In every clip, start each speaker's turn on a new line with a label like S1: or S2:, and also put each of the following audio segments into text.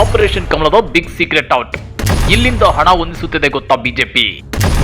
S1: Operation ಕಮಲದ big secret out. ಇಲ್ಲಿಂದ ಹಣ ಹೊಂದಿಸುತ್ತಿದೆ ಗೊತ್ತಾ ಬಿಜೆಪಿ.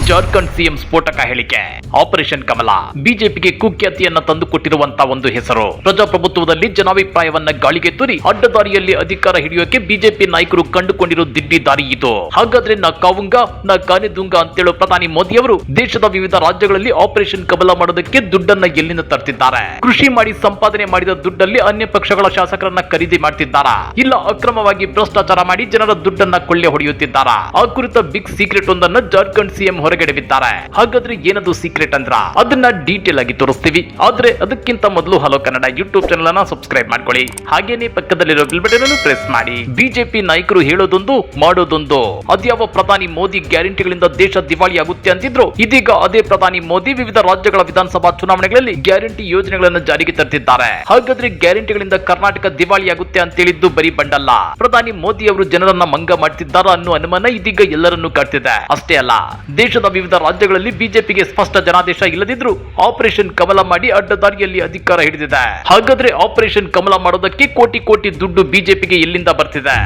S1: ಜಾರ್ಖಂಡ್ ಸಿಎಂ ಸ್ಫೋಟಕ ಹೇಳಿಕೆ. ಆಪರೇಷನ್ ಕಮಲ. ಬಿಜೆಪಿಗೆ ಕುಖ್ಯಾತಿಯನ್ನ ತಂದುಕೊಟ್ಟಿರುವಂತಹ ಒಂದು ಹೆಸರು. ಪ್ರಜಾಪ್ರಭುತ್ವದಲ್ಲಿ ಜನಾಭಿಪ್ರಾಯವನ್ನ ಗಾಳಿಗೆ ತೂರಿ ಅಡ್ಡದಾರಿಯಲ್ಲಿ ಅಧಿಕಾರ ಹಿಡಿಯೋಕೆ ಬಿಜೆಪಿ ನಾಯಕರು ಕಂಡುಕೊಂಡಿರೋ ದಿಡ್ಡಿ ದಾರಿ ಇದು. ಹಾಗಾದ್ರೆ ನಾ ಕಾವುಂಗ, ನಾ ಕಾನೆದುಂಗ ಅಂತೇಳು ಪ್ರಧಾನಿ ಮೋದಿ ಅವರು ದೇಶದ ವಿವಿಧ ರಾಜ್ಯಗಳಲ್ಲಿ ಆಪರೇಷನ್ ಕಮಲ ಮಾಡೋದಕ್ಕೆ ದುಡ್ಡನ್ನ ಎಲ್ಲಿಂದ ತರ್ತಿದ್ದಾರೆ? ಕೃಷಿ ಮಾಡಿ ಸಂಪಾದನೆ ಮಾಡಿದ ದುಡ್ಡಲ್ಲಿ ಅನ್ಯ ಪಕ್ಷಗಳ ಶಾಸಕರನ್ನ ಖರೀದಿ ಮಾಡ್ತಿದ್ದಾರ? ಇಲ್ಲ ಅಕ್ರಮವಾಗಿ ಭ್ರಷ್ಟಾಚಾರ ಮಾಡಿ ಜನರ ದುಡ್ಡನ್ನ ಕೊಳ್ಳೆ ಹೊಡೆಯುತ್ತಿದ್ದಾರ? ಆ ಕುರಿತ ಬಿಗ್ ಸೀಕ್ರೆಟ್ ಒಂದನ್ನ ಜಾರ್ಖಂಡ್ ಸಿಎಂ ಹೊರಗಡೆ ಬಿದ್ದಾರೆ. ಹಾಗಾದ್ರೆ ಏನದು ಸೀಕ್ರೆಟ್ ಅಂದ್ರ? ಅದನ್ನ ಡೀಟೇಲ್ ಆಗಿ ತೋರಿಸ್ತೀವಿ. ಆದ್ರೆ ಅದಕ್ಕಿಂತ ಮೊದಲು ಹಲೋ ಕನ್ನಡ ಯೂಟ್ಯೂಬ್ ಚಾನಲ್ ಅನ್ನ ಸಬ್ಸ್ಕ್ರೈಬ್ ಮಾಡ್ಕೊಳ್ಳಿ. ಹಾಗೇನೆ ಪಕ್ಕದಲ್ಲಿರೋ ಬಿಲ್ ಬಟನ್ ಅನ್ನು ಪ್ರೆಸ್ ಮಾಡಿ. ಬಿಜೆಪಿ ನಾಯಕರು ಹೇಳೋದೊಂದು, ಮಾಡೋದೊಂದು. ಅದ್ಯಾವ ಪ್ರಧಾನಿ ಮೋದಿ ಗ್ಯಾರಂಟಿಗಳಿಂದ ದೇಶ ದಿವಾಳಿ ಆಗುತ್ತೆ ಅಂತಿದ್ರು ಇದೀಗ ಅದೇ ಪ್ರಧಾನಿ ಮೋದಿ ವಿವಿಧ ರಾಜ್ಯಗಳ ವಿಧಾನಸಭಾ ಚುನಾವಣೆಗಳಲ್ಲಿ ಗ್ಯಾರಂಟಿ ಯೋಜನೆಗಳನ್ನು ಜಾರಿಗೆ ತರ್ತಿದ್ದಾರೆ. ಹಾಗಾದ್ರೆ ಗ್ಯಾರಂಟಿಗಳಿಂದ ಕರ್ನಾಟಕ ದಿವಾಳಿ ಆಗುತ್ತೆ ಅಂತೇಳಿದ್ದು ಬರೀ ಬಂಡಲ್ಲ. ಪ್ರಧಾನಿ ಮೋದಿ ಅವರು ಜನರನ್ನ ಮಂಗ ಮಾಡ್ತಿದ್ದಾರಾ ಅನ್ನೋ ಅನುಮಾನ ಇದೀಗ ಎಲ್ಲರನ್ನೂ ಕಾಡ್ತಿದೆ. ಅಷ್ಟೇ ಅಲ್ಲ, ದೇಶದ ವಿವಿಧ ರಾಜ್ಯಗಳಲ್ಲಿ ಬಿಜೆಪಿಗೆ ಸ್ಪಷ್ಟ ಜನಾದೇಶ ಇಲ್ಲದಿದ್ರು ಆಪರೇಷನ್ ಕಮಲ ಮಾಡಿ ಅಡ್ಡದಾರಿಯಲ್ಲಿ ಅಧಿಕಾರ ಹಿಡಿದಿದೆ. ಹಾಗಾದ್ರೆ ಆಪರೇಷನ್ ಕಮಲ ಮಾಡೋದಕ್ಕೆ ಕೋಟಿ ಕೋಟಿ ದುಡ್ಡು ಬಿಜೆಪಿಗೆ ಎಲ್ಲಿಂದ ಬರ್ತಿದೆ?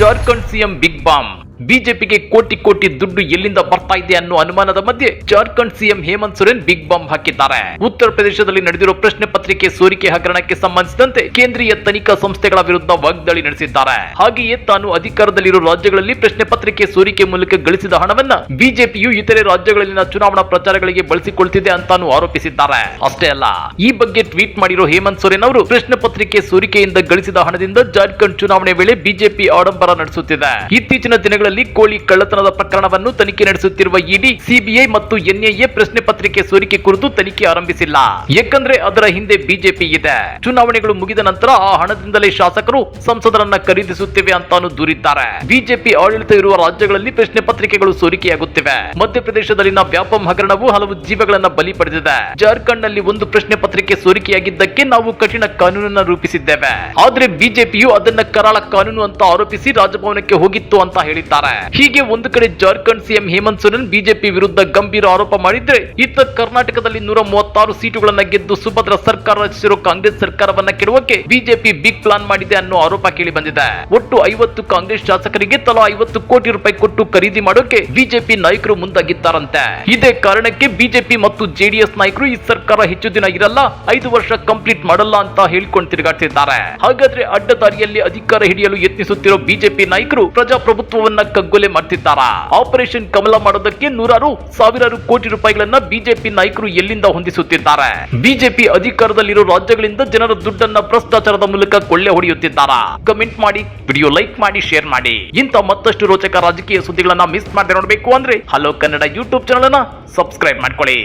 S1: ಜಾರ್ಖಂಡ್ ಸಿಎಂ ಬಿಗ್ ಬಾಂಬ್ ಬಿಜೆಪಿಗೆ ಕೋಟಿ ಕೋಟಿ ದುಡ್ಡು ಎಲ್ಲಿಂದ ಬರ್ತಾ ಇದೆ ಅನ್ನೋ ಅನುಮಾನದ ಮಧ್ಯೆ Jharkhand CM Hemant Soren big bomb ಹಾಕಿದ್ದಾರೆ. ಉತ್ತರ ಪ್ರದೇಶದಲ್ಲಿ ನಡೆದಿರುವ ಪ್ರಶ್ನೆ ಪತ್ರಿಕೆ ಸೋರಿಕೆ ಹಗರಣಕ್ಕೆ ಸಂಬಂಧಿಸಿದಂತೆ ಕೇಂದ್ರೀಯ ತನಿಖಾ ಸಂಸ್ಥೆಗಳ ವಿರುದ್ಧ ವಾಗ್ದಾಳಿ ನಡೆಸಿದ್ದಾರೆ. ಹಾಗೆಯೇ ತಾನು ಅಧಿಕಾರದಲ್ಲಿರೋ ರಾಜ್ಯಗಳಲ್ಲಿ ಪ್ರಶ್ನೆ ಪತ್ರಿಕೆ ಸೋರಿಕೆ ಮೂಲಕ ಗಳಿಸಿದ ಹಣವನ್ನ ಬಿಜೆಪಿಯು ಇತರೆ ರಾಜ್ಯಗಳಲ್ಲಿನ ಚುನಾವಣಾ ಪ್ರಚಾರಗಳಿಗೆ ಬಳಸಿಕೊಳ್ತಿದೆ ಅಂತಾನು ಆರೋಪಿಸಿದ್ದಾರೆ. ಅಷ್ಟೇ ಅಲ್ಲ, ಈ ಬಗ್ಗೆ ಟ್ವೀಟ್ ಮಾಡಿರೋ ಹೇಮಂತ್ ಸೊರೇನ್ ಅವರು ಪ್ರಶ್ನೆ ಪತ್ರಿಕೆ ಸೋರಿಕೆಯಿಂದ ಗಳಿಸಿದ ಹಣದಿಂದ ಜಾರ್ಖಂಡ್ ಚುನಾವಣೆ ವೇಳೆ ಬಿಜೆಪಿ ಆಡಂಬರ ನಡೆಸುತ್ತಿದೆ. ಇತ್ತೀಚಿನ ದಿನಗಳಲ್ಲಿ ಕೋಳಿ ಕಳ್ಳತನದ ಪ್ರಕರಣವನ್ನು ತನಿಖೆ ನಡೆಸುತ್ತಿರುವ ಇಡಿ, ಸಿಬಿಐ ಮತ್ತು ಎನ್ಐಎ ಪ್ರಶ್ನೆ ಪತ್ರಿಕೆ ಸೋರಿಕೆ ಕುರಿತು ತನಿಖೆ ಆರಂಭಿಸಿಲ್ಲ. ಏಕೆಂದ್ರೆ ಅದರ ಹಿಂದೆ ಬಿಜೆಪಿ ಇದೆ. ಚುನಾವಣೆಗಳು ಮುಗಿದ ನಂತರ ಆ ಹಣದಿಂದಲೇ ಶಾಸಕರು ಸಂಸದರನ್ನ ಖರೀದಿಸುತ್ತೇವೆ ಅಂತಾನು ದೂರಿದ್ದಾರೆ. ಬಿಜೆಪಿ ಆಡಳಿತ ಇರುವ ರಾಜ್ಯಗಳಲ್ಲಿ ಪ್ರಶ್ನೆ ಪತ್ರಿಕೆಗಳು ಸೋರಿಕೆಯಾಗುತ್ತಿವೆ. ಮಧ್ಯಪ್ರದೇಶದಲ್ಲಿನ ವ್ಯಾಪಂ ಹಗರಣವು ಹಲವು ಜೀವಗಳನ್ನ ಬಲಿ ಪಡೆದಿದೆ. ಜಾರ್ಖಂಡ್ನಲ್ಲಿ ಒಂದು ಪ್ರಶ್ನೆ ಪತ್ರಿಕೆ ಸೋರಿಕೆಯಾಗಿದ್ದಕ್ಕೆ ನಾವು ಕಠಿಣ ಕಾನೂನನ್ನ ರೂಪಿಸಿದ್ದೇವೆ. ಆದ್ರೆ ಬಿಜೆಪಿಯು ಅದನ್ನ ಕರಾಳ ಕಾನೂನು ಅಂತ ಆರೋಪಿಸಿ ರಾಜಭವನಕ್ಕೆ ಹೋಗಿತ್ತು ಅಂತ ಹೇಳಿದ್ದಾರೆ. ಹೀಗೆ ಒಂದು ಕಡೆ ಜಾರ್ಖಂಡ್ ಸಿಎಂ ಹೇಮಂತ್ ಸೊರೇನ್ ಬಿಜೆಪಿ ವಿರುದ್ಧ ಗಂಭೀರ ಆರೋಪ ಮಾಡಿದ್ರೆ ಇತ್ತ ಕರ್ನಾಟಕದಲ್ಲಿ ನೂರ ಮೂವತ್ತಾರು ಸೀಟುಗಳನ್ನ ಗೆದ್ದು ಸುಭದ್ರ ಸರ್ಕಾರ ರಚಿಸಿರೋ ಕಾಂಗ್ರೆಸ್ ಸರ್ಕಾರವನ್ನ ಕೆಡವಕ್ಕೆ ಬಿಜೆಪಿ ಬಿಗ್ ಪ್ಲಾನ್ ಮಾಡಿದೆ ಅನ್ನೋ ಆರೋಪ ಕೇಳಿ ಬಂದಿದೆ. ಒಟ್ಟು ಐವತ್ತು ಕಾಂಗ್ರೆಸ್ ಶಾಸಕರಿಗೆ ತಲಾ ಐವತ್ತು ಕೋಟಿ ರೂಪಾಯಿ ಕೊಟ್ಟು ಖರೀದಿ ಮಾಡೋಕೆ ಬಿಜೆಪಿ ನಾಯಕರು ಮುಂದಾಗಿದ್ದಾರಂತೆ. ಇದೇ ಕಾರಣಕ್ಕೆ ಬಿಜೆಪಿ ಮತ್ತು ಜೆಡಿಎಸ್ ನಾಯಕರು ಈ ಸರ್ಕಾರ ಹೆಚ್ಚು ದಿನ ಇರಲ್ಲ, ಐದು ವರ್ಷ ಕಂಪ್ಲೀಟ್ ಮಾಡಲ್ಲ ಅಂತ ಹೇಳಿಕೊಂಡು ತಿರುಗಾಡ್ತಿದ್ದಾರೆ. ಹಾಗಾದ್ರೆ ಅಡ್ಡದಾರಿಯಲ್ಲಿ ಅಧಿಕಾರ ಹಿಡಿಯಲು ಯತ್ನಿಸುತ್ತಿರೋ ಬಿಜೆಪಿ ನಾಯಕರು ಪ್ರಜಾಪ್ರಭುತ್ವವನ್ನ ಕಗ್ಗೊಲೆ ಮಾಡ್ತಿದ್ದಾರಾ? ಆಪರೇಷನ್ ಕಮಲ ಮಾಡೋದಕ್ಕೆ ನೂರಾರು ಸಾವಿರಾರು ಕೋಟಿ ರೂಪಾಯಿಗಳನ್ನ ಬಿಜೆಪಿ ನಾಯಕರು ಎಲ್ಲಿಂದ ಹೊಂದಿಸುತ್ತಿದ್ದಾರೆ? ಬಿಜೆಪಿ ಅಧಿಕಾರದಲ್ಲಿರೋ ರಾಜ್ಯಗಳಿಂದ ಜನರ ದುಡ್ಡನ್ನ ಭ್ರಷ್ಟಾಚಾರದ ಮೂಲಕ ಕೊಳ್ಳೆ ಹೊಡೆಯುತ್ತಿದ್ದಾರಾ? ಕಮೆಂಟ್ ಮಾಡಿ ವಿಡಿಯೋ ಲೈಕ್ ಮಾಡಿ ಶೇರ್ ಮಾಡಿ. ಇಂಥ ಮತ್ತಷ್ಟು ರೋಚಕ ರಾಜಕೀಯ ಸುದ್ದಿಗಳನ್ನ ಮಿಸ್ ಮಾಡದೆ ನೋಡಬೇಕು ಅಂದ್ರೆ ಹಲೋ ಕನ್ನಡ ಯೂಟ್ಯೂಬ್ ಚಾನಲ್ ಅನ್ನ ಸಬ್ಸ್ಕ್ರೈಬ್ ಮಾಡ್ಕೊಳ್ಳಿ.